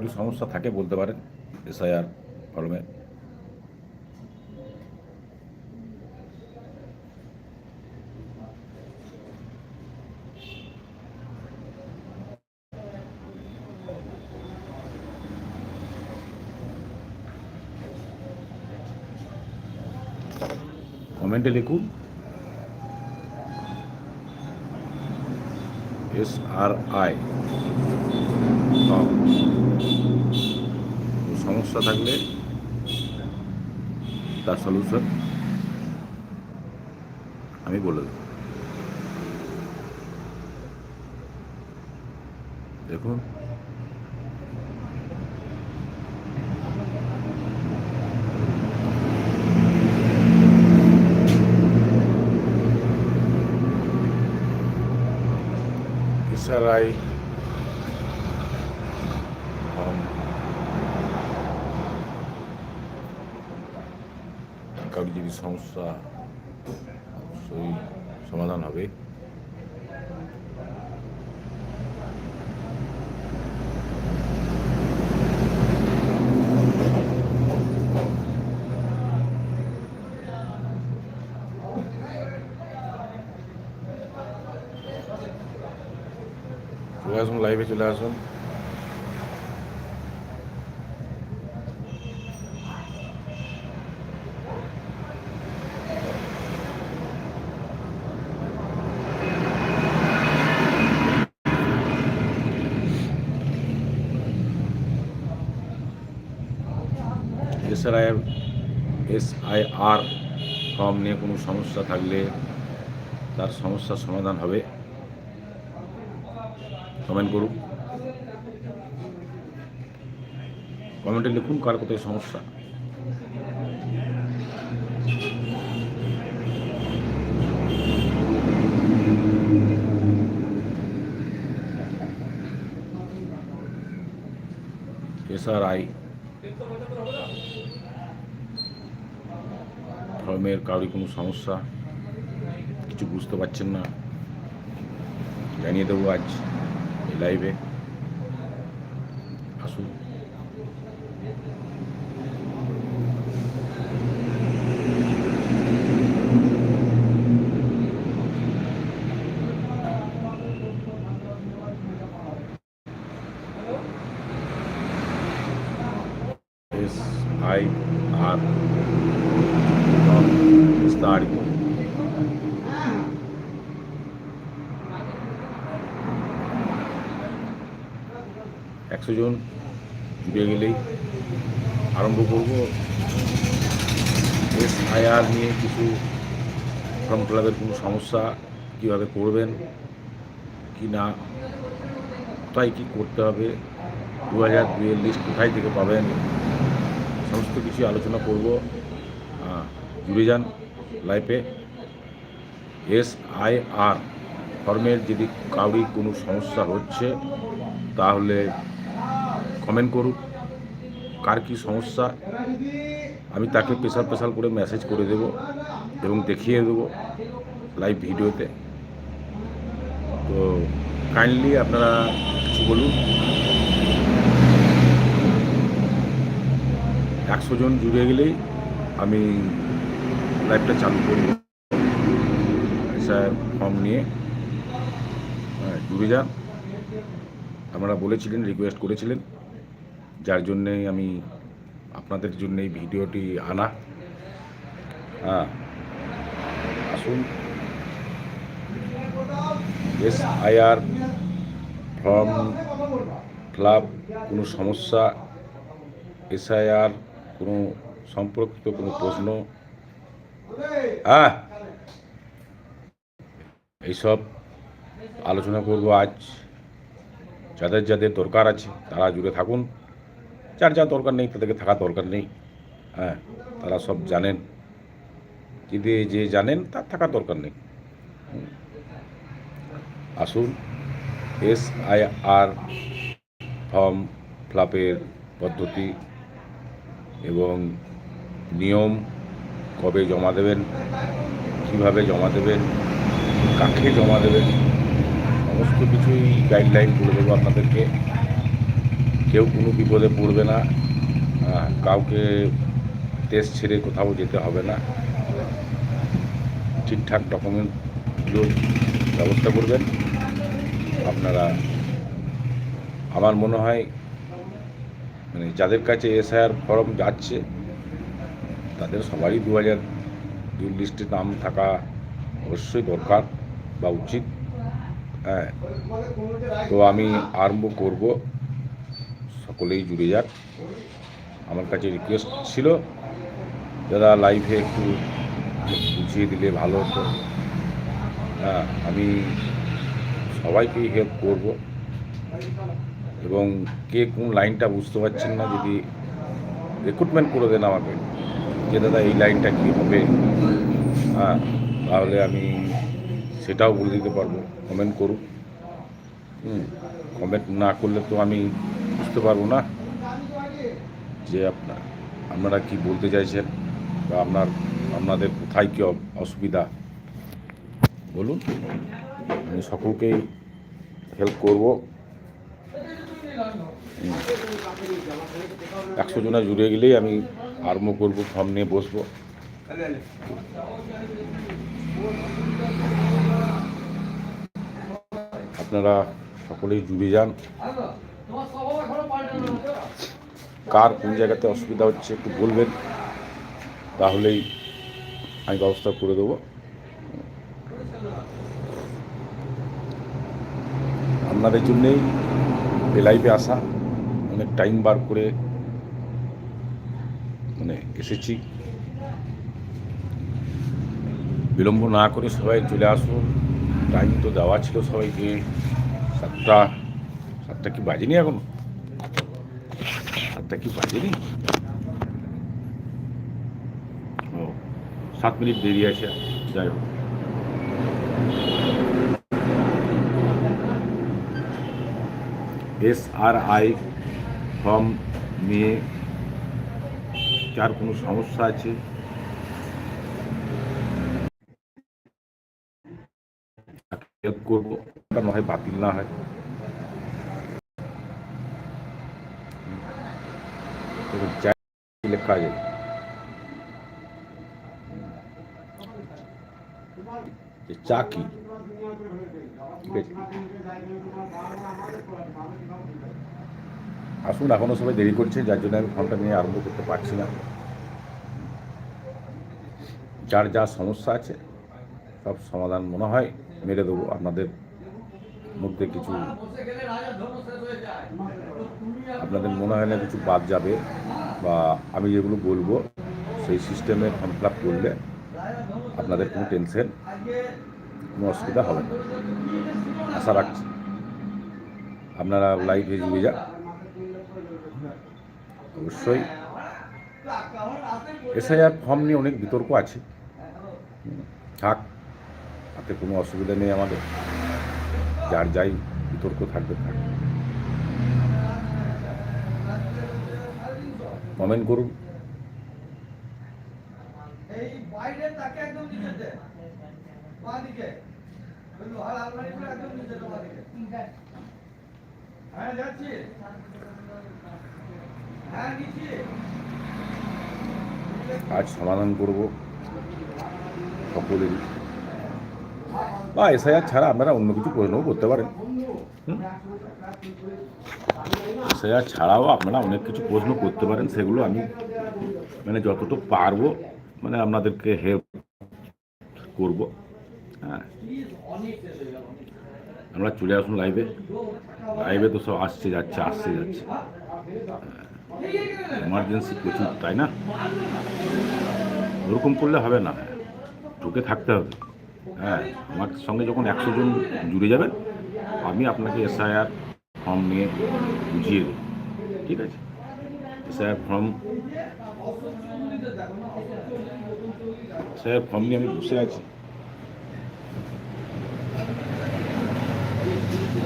কারও সমস্যা থাকে বলতে পারেন এসআইআর ফর্মে। কমেন্টে লিখুন। এস আর আই সমস্যা থাকলে তার সলিউশন আমি বলে দেব। দেখুন। এসআরআই কারোর যদি সমস্যা অবশ্যই সমাধান হবে। চলে আসুন লাইভে চলে আসুন। এসআরআই এসআইআর ফর্ম নিয়ে কোনো সমস্যা থাকলে তার সমস্যার সমাধান হবে। কমেন্ট করুন। কমেন্টে লিখুন কার কোথায় সমস্যা। এসআরআই ফর্মের কারোর কোনো সমস্যা কিছু বুঝতে পারছেন না। জানিয়ে দেবো আজ এই লাইভে আসুন এস আই আর বিস্তারিত একশো জন জুড়ে গেলেই আরম্ভ করব। এস নিয়ে কিছু ফর্ম ক্লাবের কোনো সমস্যা কীভাবে করবেন, কি না, কোথায় কী করতে হবে দু হাজার দুইয়ের লিস্ট কোথায় থেকে পাবেন, সমস্ত কিছু আলোচনা করব। জুড়ে যান লাইফে এস আই আর ফর্মের যদি কাউরি কোনো সমস্যা হচ্ছে, তাহলে কমেন্ট করুন কার কী সমস্যা আমি তাকে স্পেশাল স্পেশাল করে মেসেজ করে দেব এবং দেখিয়ে দেবো লাইভ ভিডিওতে। তো কাইন্ডলি আপনারা কিছু বলুন। একশো জন জুড়ে গেলেই আমি লাইভটা চালু করব স্যার ফর্ম নিয়ে। হ্যাঁ, জুড়ে যান। আপনারা বলেছিলেন রিকোয়েস্ট করেছিলেন। যার জন্যেই আমি আপনাদের জন্য এই ভিডিওটি আনা। হ্যাঁ। আসুন। এস আইআর ফর্ম ক্লাব কোনো সমস্যা এস এসআইআর, কোনো সম্পর্কিত কোনো প্রশ্ন? হ্যাঁ। এইসব আলোচনা করব আজ। যাদের যাদের দরকার আছে তারা জুড়ে থাকুন। যার যা দরকার নেই তাদেরকে থাকা দরকার নেই। হ্যাঁ তারা সব জানেন। যদি যে জানেন, তার থাকার দরকার নেই। আসুন, এস আই আর ফর্ম ফ্লাপের পদ্ধতি এবং নিয়ম কবে জমা দেবেন, কীভাবে জমা দেবেন, কাকে জমা দেবেন, সমস্ত কিছুই গাইডলাইন করে দেবো আপনাদেরকে। কেউ কোনো বিপদে পড়বে না কাউকে দেশ ছেড়ে কোথাও যেতে হবে না। ঠিকঠাক ডকুমেন্টগুলো ব্যবস্থা করবেন। আপনারা, আমার মনে হয় মানে যাদের কাছে এসআইআর ফর্ম যাচ্ছে, তাদের সবারই দু হাজার দুই লিস্টে নাম থাকা অবশ্যই দরকার বা উচিত। হ্যাঁ তো আমি আরম্ভ করব। সকলেই জুড়ে যাক। আমার কাছে রিকোয়েস্ট ছিল, দাদা লাইভে একটু বুঝিয়ে দিলে ভালো হতো। হ্যাঁ আমি সবাইকেই হেল্প করব। এবং কে কোন লাইনটা বুঝতে পারছেন না, যদি রিক্রুটমেন্ট করে দেন আমাকে, যে দাদা এই লাইনটা কী হবে? হ্যাঁ তাহলে আমি সেটাও বলে দিতে পারব। কমেন্ট করুন হুম কমেন্ট না করলে তো আমি বুঝতে পারব না যে আপনার আপনারা কি বলতে চাইছেন বা আপনার, আপনাদের কোথায় কী অসুবিধা? বলুন, আমি সকলকেই হেল্প করব। একশো জনা জুড়ে গেলেই আমি আরম্ভ করব, ফর্ম নিয়ে বসবো। আপনারা সকলেই জুড়ে যান। কার কোন জায়গাতে অসুবিধা হচ্ছে একটু বলবেন? তাহলেই আমি ব্যবস্থা করে দেবো। আপনাদের জন্যেই এ আসা। অনেক টাইম বার করে মানে এসেছি। বিলম্ব না করে সবাই চলে আসুন। টাইম তো দেওয়া ছিল সবাইকে। সাতটা সাতটা কি বাজেনি এখন? সাতটা কি বাজেনি? ও, সাত মিনিট দেরি আছে, যাই হোক। এস আর আই ফর্ম নিয়ে যার কোনো সমস্যা আছে? হেল্প করব। ওটা না হয় বাতিল না হয় এবার যা লেখা যে চা আছে আসুন এখনও সবাই দেরি করছে, যার জন্য আমি ফোনটা নিয়ে আরম্ভ করতে পারছি না। যার যা সমস্যা আছে, সব সমাধান মনে হয় মেরে দেবো আপনাদের মধ্যে কিছু আপনাদের মনে হয় না কিছু বাদ যাবে বা আমি যেগুলো বলব, সেই সিস্টেমে ফর্ম ফিল করলে আপনাদের কোনো টেনশন কোনো অসুবিধা হবে না। আশা রাখছি। আপনারা লাইভে জুড়ে যান অবশ্যই এসআইআর ফর্ম নিয়ে অনেক বিতর্ক আছে। থাক, তাতে কোনো অসুবিধা নেই আমাদের। যার যাই বিতর্ক থাকবে থাক। কমেন্ট করুন। হ্যাঁ যাচ্ছি। হ্যাঁ নিচ্ছি আজ সমাধান করব সকলেরই। বা এসআইআর ছাড়া আপনারা অন্য কিছু প্রশ্নও করতে পারেন। এসআইআর ছাড়াও আপনারা অনেক কিছু প্রশ্ন করতে পারেন, সেগুলো আমি মানে যতটুকু পারব মানে আপনাদেরকে হেল্প করব। হ্যাঁ। আমরা চলে আসুন লাইভে লাইভে তো সব আসছে, যাচ্ছে আসছে, যাচ্ছে। এমার্জেন্সি প্রচুর, তাই না? ওরকম করলে হবে না ঢুকে থাকতে হবে। হ্যাঁ আমার সঙ্গে যখন একশো জন জুড়ে যাবেন, আমি আপনাকে এসআইআর ফর্ম নিয়ে বুঝিয়ে দেবো। ঠিক আছে? এসআইআর ফর্ম এসআইআর ফর্ম নিয়ে আমি বসে আছি।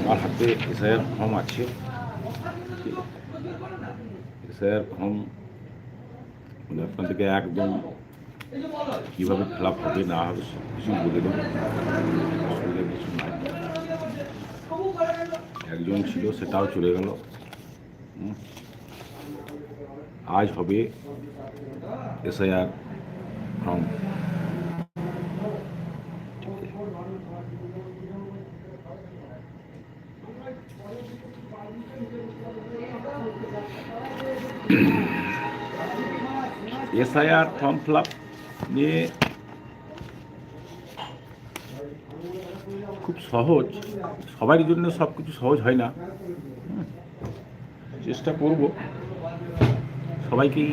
আমার হাতে এসআইআর ফর্ম আছে। এসআইআর ফর্ম মানে আপনাদেরকে একদম কীভাবে ফিল আপ হবে না হবে সব কিছু বলে কিছু নাই। একজন ছিল, সেটাও চলে গেল। আজ হবে SIR form SIR form fill up নিয়ে খুব সহজ সবার জন্য সব কিছু সহজ হয় না। চেষ্টা করব। সবাইকেই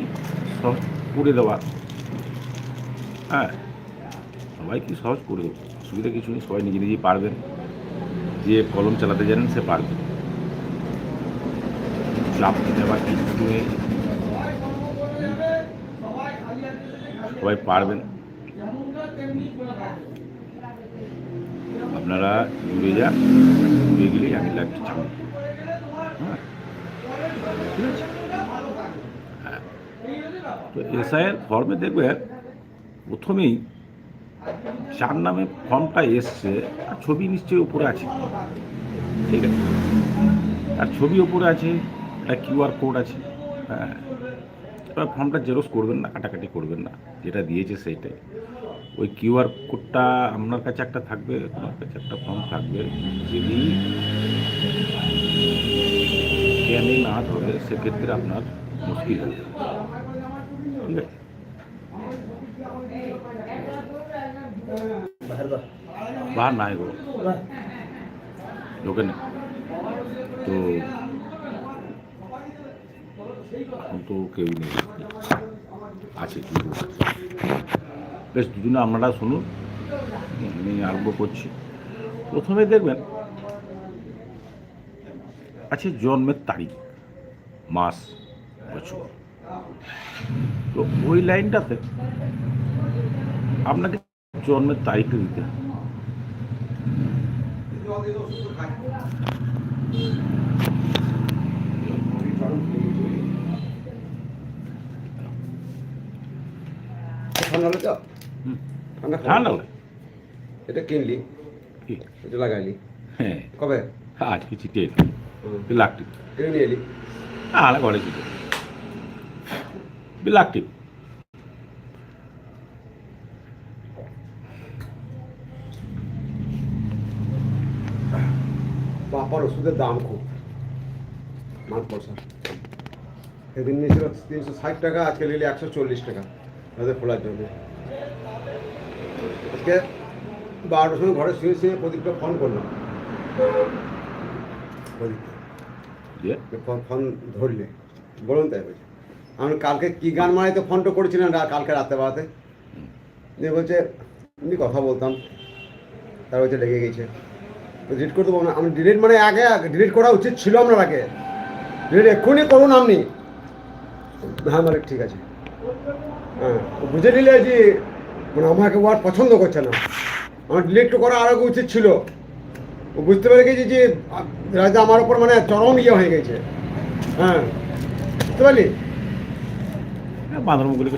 সহজ করে দেওয়ার। হ্যাঁ সবাইকেই সহজ করে দেবো। অসুবিধা কিছু নেই, সবাই নিজে নিজেই পারবেন। যে কলম চালাতে জানেন সে পারবে। লাভ নেওয়ার কিছু নেই সবাই কর্ম করে যাবে সবাই খালি হাতে যেতে খালি সবাই পারবেন। আপনারা জুড়ে যান জুড়ে গেলেই আমি লাগছি ছাড়ব। হ্যাঁ। ঠিক আছে। হ্যাঁ। তো এসআইয়ের ফর্মে দেখবেন, প্রথমেই চার নামে ফর্মটা এসছে আর ছবি নিশ্চয়ই উপরে আছে। ঠিক আছে। আর ছবি উপরে আছে একটা কিউআর কোড আছে। হ্যাঁ। ফর্মটা জেরক্স করবেন না কাটাকাটি করবেন না যেটা দিয়েছে সেইটাই। ওই কিউআর কোডটা আপনার কাছে একটা থাকবে আপনার কাছে একটা ফর্ম থাকবে। যদি জ্ঞানে না ধরে সেক্ষেত্রে আপনার মুশকিল হবে। ঠিক আছে? বাহার না এগো ঢোকে না। তো এখন তো কেউ নেই। আছে বেশ, দুজনে আপনারা শুনুন। আমি আরম্ভ করছি। প্রথমে দেখবেন, আছে জন্মের তারিখ, মাস, বছর। তো ওই লাইনটাতে আপনাকে জন্মের তারিখটা দিতে হবে। ঠান্ডা হলো তো। ঠান্ডা ঠান্ডা লাগে এটা কিনলি? এটা লাগাইলি? হ্যাঁ। কবে? আজকে চিটে হুম। বিলাকটিভ কিনে নিয়ে এলি? আলা ঘরে চিটে বিলাকটিভ বাপার ওষুধের দাম খুব। মাল পয়সা। সেদিন নিয়েছিল তিনশো ষাট টাকা আজকে নিলে একশো চল্লিশ টাকা। তাদের খোলার জন্য আজকে বারোটার সময় ঘরে শুয়ে শুয়ে প্রদীপকে ফোন করলাম। প্রদীপকে। ফোন ফোন ধরলে। বলুন তাই বলছে। আমি কালকে কি গান মারাইতে ফোনটা করেছিলেন রা- কালকে রাতে বাড়াতে দিয়ে বলছে এমনি কথা বলতাম। তার হচ্ছে লেগে গেছে। ডিলিট করতে পারব না। আমি ডিলিট মানে আগে ডিলিট করা উচিত ছিল আপনার আগে। ডিলিট এক্ষুনি করুন আপনি। হ্যাঁ মানে ঠিক আছে। হ্যাঁ। বুঝে নিলে যে মানে আমাকে ওয়ার্ড পছন্দ করছে না। আমার ডিলেট করা আরও উচিত ছিল। ও বুঝতে পেরে গেছি যে, রাজা আমার ওপর মানে চরম ইয়ে হয়ে গেছে। হ্যাঁ। বুঝতে পারলি? বাঁধনগুলিকে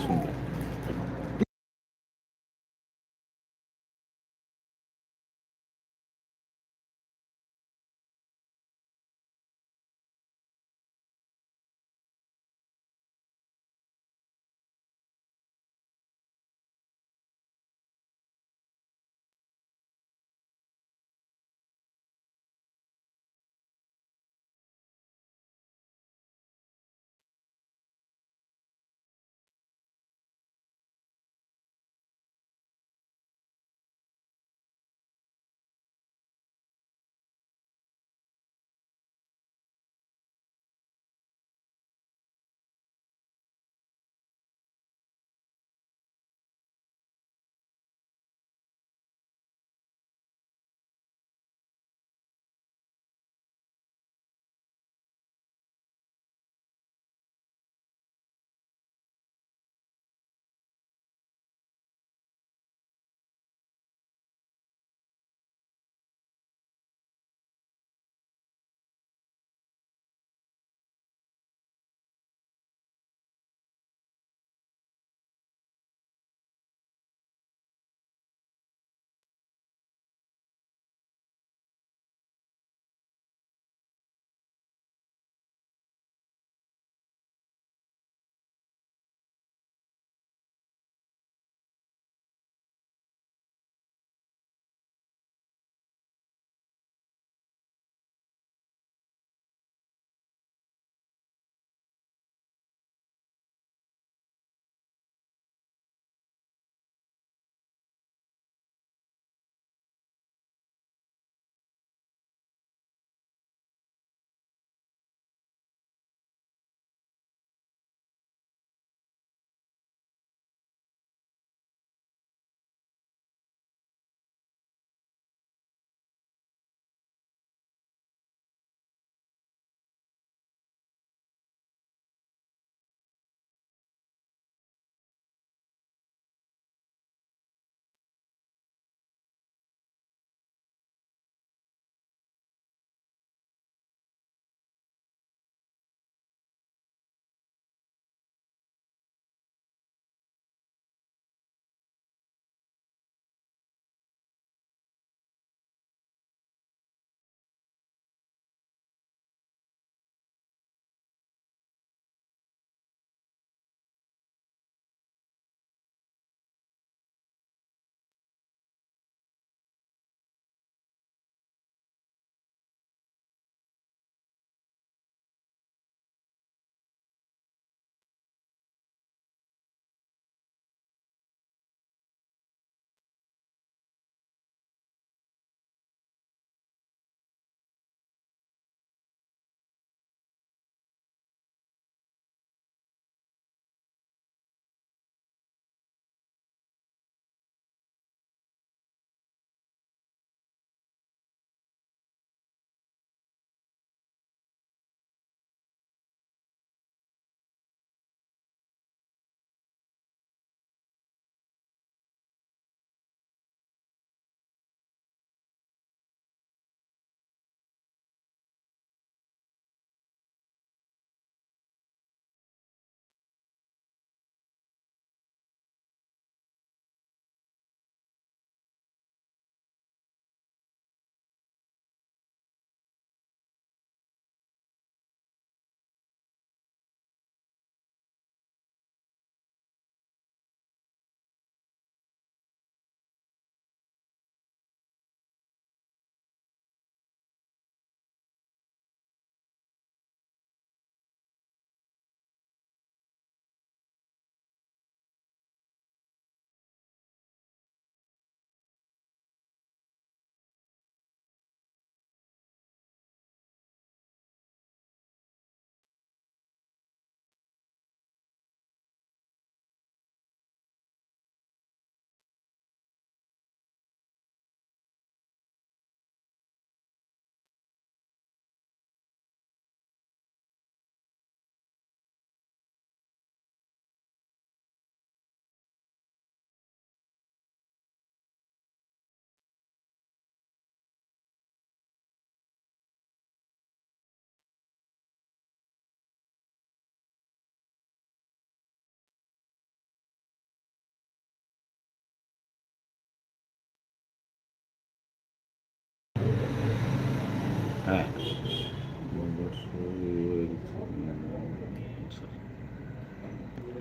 হ্যাঁ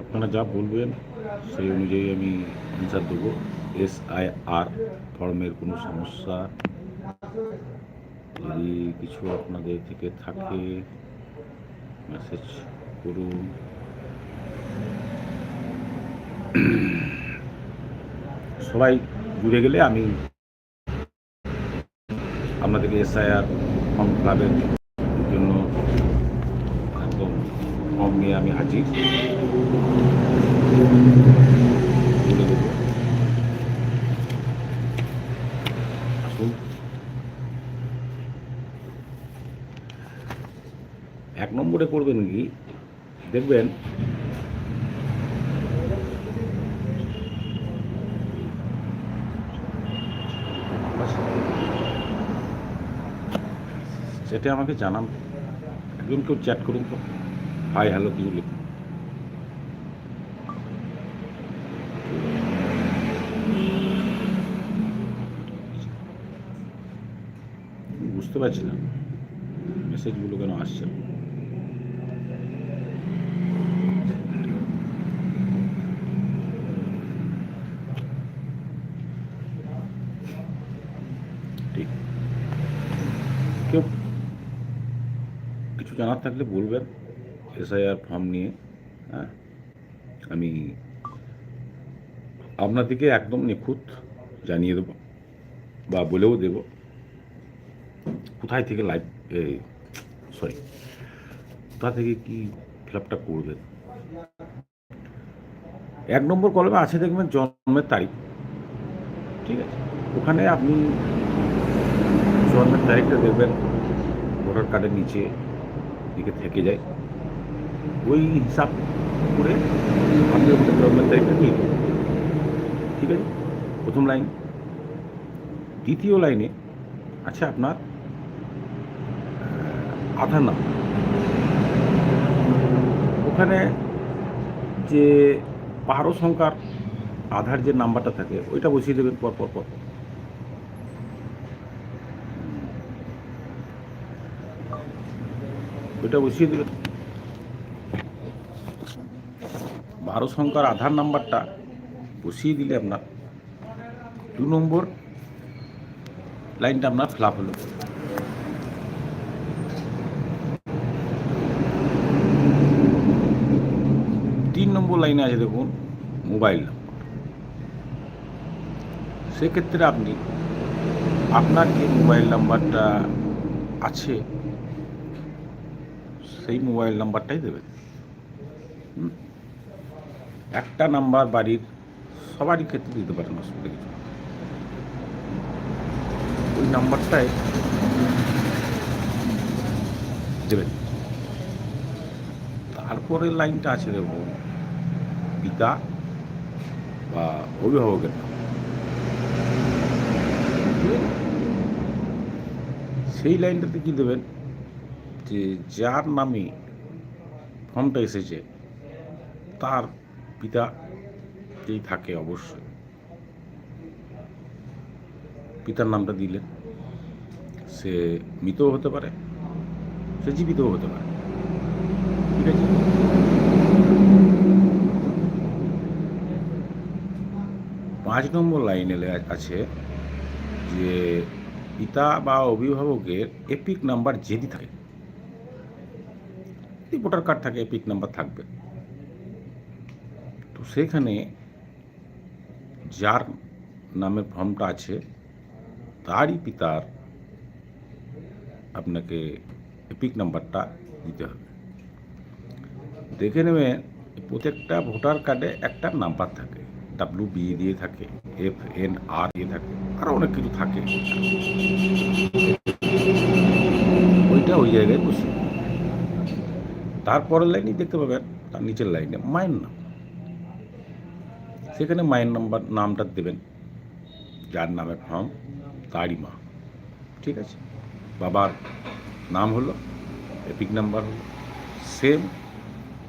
আপনারা যা বলবেন, সেই অনুযায়ী আমি অ্যান্সার দেবো। এস আই আর ফর্মের কোনো সমস্যা যদি কিছু আপনাদের থেকে থাকে মেসেজ করুন। সবাই জুড়ে গেলে আমি আপনাদেরকে আর ফর্ম ক্লাবের জন্য ফর্ম নিয়ে আমি হাজির। এক নম্বরে করবেন কি? দেখবেন সেটা আমাকে জানান। একজন কেউ চ্যাট করুন তো। হাই হ্যালো কিছু লিখুন বুঝতে পারছি না। মেসেজগুলো কেন আসছে না। ঠিক কেউ কিছু জানার থাকলে বলবেন, এসআইআর ফর্ম নিয়ে হ্যাঁ? আমি আপনাদেরকে একদম নিখুঁত জানিয়ে দেবো বা বলেও দেব। কোথায় থেকে লাইভ সরি, কোথা থেকে কি ফিল আপটা করবেন? এক নম্বর কলমে আছে দেখবেন জন্মের তারিখ, ঠিক আছে? ওখানে আপনি জন্মের তারিখটা দেখবেন, ভোটার কার্ডের নিচে দিকে থেকে যায়। ওই হিসাব করে ওখানে জন্মের তারিখটা নিয়ে ঠিক আছে? প্রথম লাইন দ্বিতীয় লাইনে আছে আপনার আধার নাম্বার ওখানে যে বারো সংখ্যার আধার যে নাম্বারটা থাকে, ওইটা বসিয়ে দেবেন পর পর পর পর। ওইটা বসিয়ে দেবেন বারো সংখ্যার আধার নাম্বারটা বসিয়ে দিলে আপনার দু নম্বর লাইনটা আপনার ফিল আপ হলো। তিন নম্বর লাইনে আছে দেখুন, মোবাইল নাম্বার। সেক্ষেত্রে আপনি, আপনার যে মোবাইল নাম্বারটা আছে সেই মোবাইল নাম্বারটাই দেবেন একটা নাম্বার বাড়ির সবারই ক্ষেত্রে দিতে পারেন অসুবিধা কিছু ওই নাম্বারটাই দেবেন। তারপরে লাইনটা আছে দেখুন পিতা বা অভিভাবকের সেই লাইনটাতে কি দেবেন? যে যার নামে ফর্মটা এসেছে, তার পিতা যেই থাকে অবশ্যই। পিতার নামটা দিলেন সে মৃতও হতে পারে, সে জীবিতও হতে পারে। ঠিক আছে? পাঁচ নম্বর লাইনে আছে যে পিতা বা অভিভাবকের এপিক নাম্বার যেদি থাকে। যদি ভোটার কার্ড থাকে পিক নাম্বার থাকবে। তো সেখানে যার নামের ফর্মটা আছে, তারই পিতার আপনাকে এপিক নাম্বারটা দিতে হবে। দেখে নেবেন, প্রত্যেকটা ভোটার কার্ডে একটা নাম্বার থাকে ডাব্লিউ বি দিয়ে থাকে এফ এন আর দিয়ে থাকে আরও অনেক কিছু থাকে। ওইটা ওই জায়গায় বসে। তারপরের লাইনেই দেখতে পাবেন, তার নিচের লাইনে মায়ের নাম। সেখানে মায়ের নাম্বার, নামটা দেবেন। যার নামে ফর্ম তারই মা। ঠিক আছে? বাবার নাম হলো, এপিক নাম্বার হলো। সেম,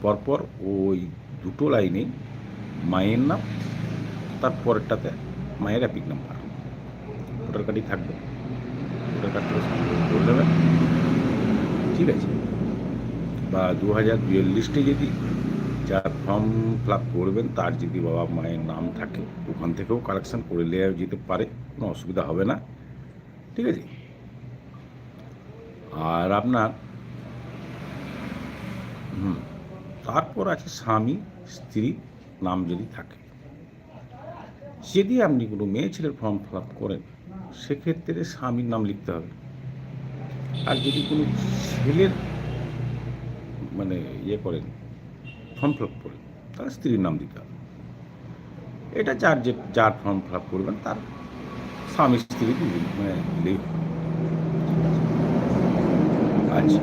পরপর ওই দুটো লাইনে মায়ের নাম, তার পরেরটাতে মায়ের এপিক নাম্বার। ভোটার কার্ডই থাকবে। ভোটার কার্ডটা করে ঠিক আছে? বা দু হাজার দুয়ের লিস্টে যদি যার ফর্ম ফিল করবেন, তার যদি বাবা মায়ের নাম থাকে, ওখান থেকেও কালেকশন করে নেওয়া যেতে পারে, কোনো অসুবিধা হবে না। ঠিক আছে? আর আপনার, হুম, তারপর আছে স্বামী, স্ত্রী, নাম যদি থাকে। যদি আপনি কোনো মেয়ে ছেলের ফর্ম ফিল করেন, সেক্ষেত্রে স্বামীর নাম লিখতে হবে। আর যদি কোনো ছেলের মানে ইয়ে করেন ফর্ম ফিল আপ করেন তাহলে স্ত্রীর নাম দিতে হবে এটা যার যে, যার ফর্ম ফিল আপ করবেন, তার স্বামী স্ত্রী দুজন মানে দিলেই। আচ্ছা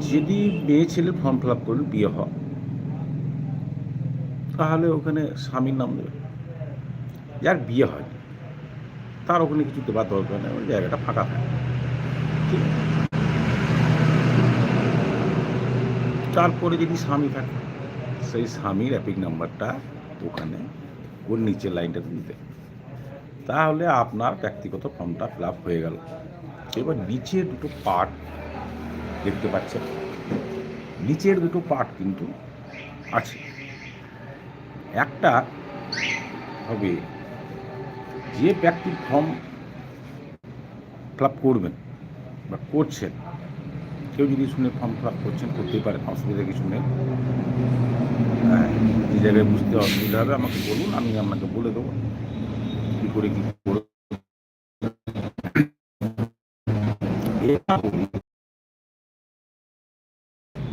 যদি মেয়ে ছেলে ফর্ম ফিল আপ করেন বিয়ে হয়, তাহলে ওখানে স্বামীর নাম দেবে যার বিয়ে হয়, তার ওখানে কিছু দেওয়ার দরকার নেই জায়গাটা ফাঁকা থাকে ঠিক আছে? তারপরে যদি স্বামী থাকে? সেই স্বামীর অ্যাপিক নাম্বারটা ওখানে ওর নিচের লাইনটাতে দিতে। তাহলে আপনার ব্যক্তিগত ফর্মটা ফিল হয়ে গেল। এবার নিচের দুটো পার্ট দেখতে পাচ্ছেন। নিচের দুটো পার্ট কিন্তু আছে। একটা হবে যে ব্যক্তির ফর্ম ফিল করবেন বা করছেন কেউ যদি শুনে ফর্ম ফিল আপ করছেন করতেই পারেন অসুবিধা কিছু নেই। হ্যাঁ, যে জায়গায় বুঝতে অসুবিধা হবে আমাকে বলুন আমি আপনাকে বলে দেবো কী করে কী করে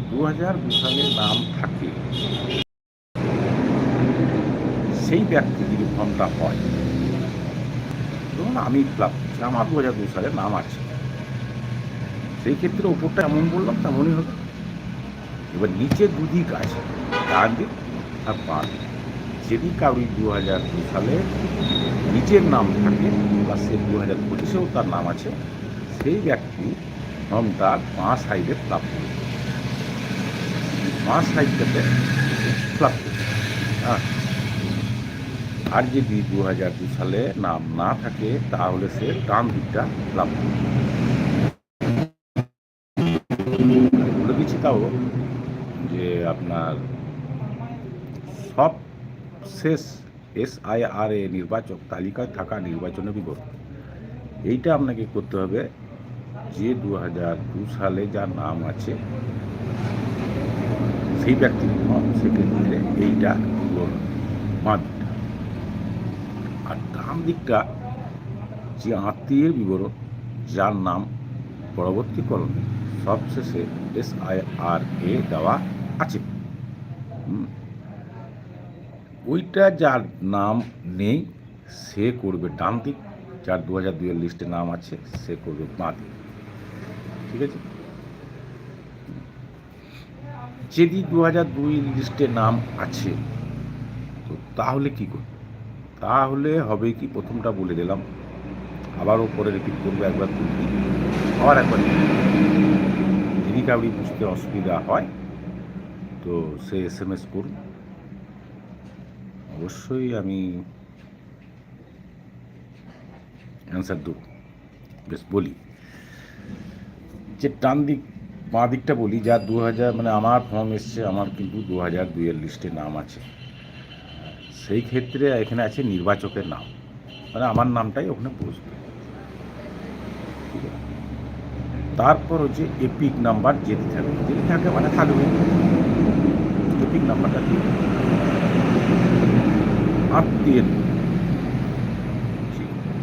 দু হাজার দু সালের নাম থাকে। সেই ব্যক্তি যদি ফর্মটা হয় ধরুন আমি ক্লাব আমার দু হাজার দু সালের নাম আছে। সেই ক্ষেত্রে ওপরটা এমন বললাম, তেমনই হবে এবার নিচে দুদিক আছে, ডান দিক আর বাঁ দিক। যদি কাউরি দু হাজার দু সালে নিচের নাম থাকে, বা সে দু হাজার পঁচিশেও তার নাম আছে, সেই ব্যক্তি ফর্মটা বাঁ সাইডে করবে পাঁচ সাইডটাতে করবে হ্যাঁ। আর যদি দু হাজার দু সালে নাম না থাকে, তাহলে সে ডান দিকটা লাভ করবে তাও যে আপনার সব শেষ এস আই আর এ নির্বাচক তালিকায় থাকা নির্বাচনে বিবরণ এইটা আপনাকে করতে হবে যে দু হাজার দু সালে যার নাম আছে, সেই ব্যক্তির সেক্ষেত্রে এইটা বাঁ আর ডান দিকটা যে আত্মীয়ের বিবরণ, যার নাম পরবর্তীকরণে সবশেষে এস আই আর এ দেওয়া আছে। ওইটা যার নাম নেই, সে করবে ডান দিক। যার দু হাজার দুইয়ের লিস্টে নাম আছে, সে করবে বাঁ দিক। ঠিক আছে? যদি দু হাজার দুই লিস্টে নাম আছে, তো তাহলে কি করবে? তাহলে হবে কি, প্রথমটা বলে দিলাম। আবার ওপরে রিপিট করব, একবার আবার একবার কাউরি বুঝতে অসুবিধা হয়, তো সে এস এম এস করুন। অবশ্যই আমি অ্যান্সার দেবো। বেশ, বলি। যে ডান দিক, বাঁ দিকটা বলি, যা দু হাজার মানে আমার ফর্ম এসছে, আমার কিন্তু দু হাজার দুইয়ের লিস্টে নাম আছে। সেই ক্ষেত্রে এখানে আছে নির্বাচকের নাম। মানে আমার নামটাই ওখানে বসবে ঠিক আছে? তারপর হচ্ছে এপিক নাম্বার যেটি থাকে যেটি থাকে মানে থাকবে। এপিক নাম্বারটা দিয়ে আত্মীয়ের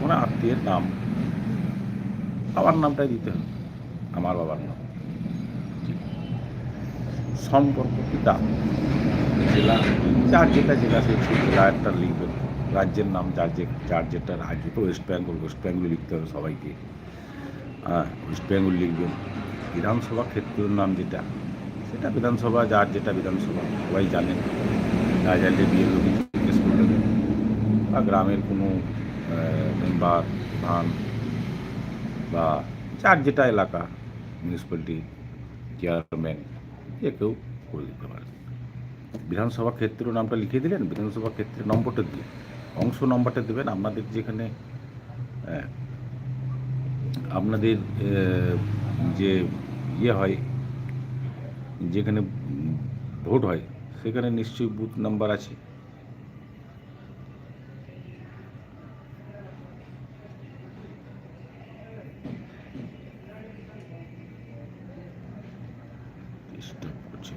মানে আত্মীয়ের নাম। আমার নামটাই দিতে হবে আমার বাবার নাম। সম্পর্ক পিতা জেলা। যার যেটা জেলা সেই সেই জেলাটা লিখবেন রাজ্যের নাম যার যে যার যেটা রাজ্য তো ওয়েস্ট বেঙ্গল ওয়েস্ট বেঙ্গল লিখতে হবে সবাইকে। হ্যাঁ ওয়েস্ট বেঙ্গল লিখবেন বিধানসভা ক্ষেত্রের নাম যেটা, সেটা বিধানসভা, যার যেটা বিধানসভা, সবাই জানেন না জানলে বিয়ে লোকে জিজ্ঞেস করে বা গ্রামের কোনো মেম্বার ধান বা যার যেটা এলাকা মিউনিসিপ্যালিটি চেয়ারম্যান যে কেউ করে দিতে পারে। বিধানসভা ক্ষেত্র নামটা লিখে দিলেন, বিধানসভা ক্ষেত্রের নম্বরটা দিয়ে। অংশ নম্বরটা দেবেন, আপনাদের যেখানে আপনাদের যে ইয়ে হয় যেখানে ভোট হয় সেখানে নিশ্চয়ই বুথ নাম্বার আছে। ডিস্টার্ব করছে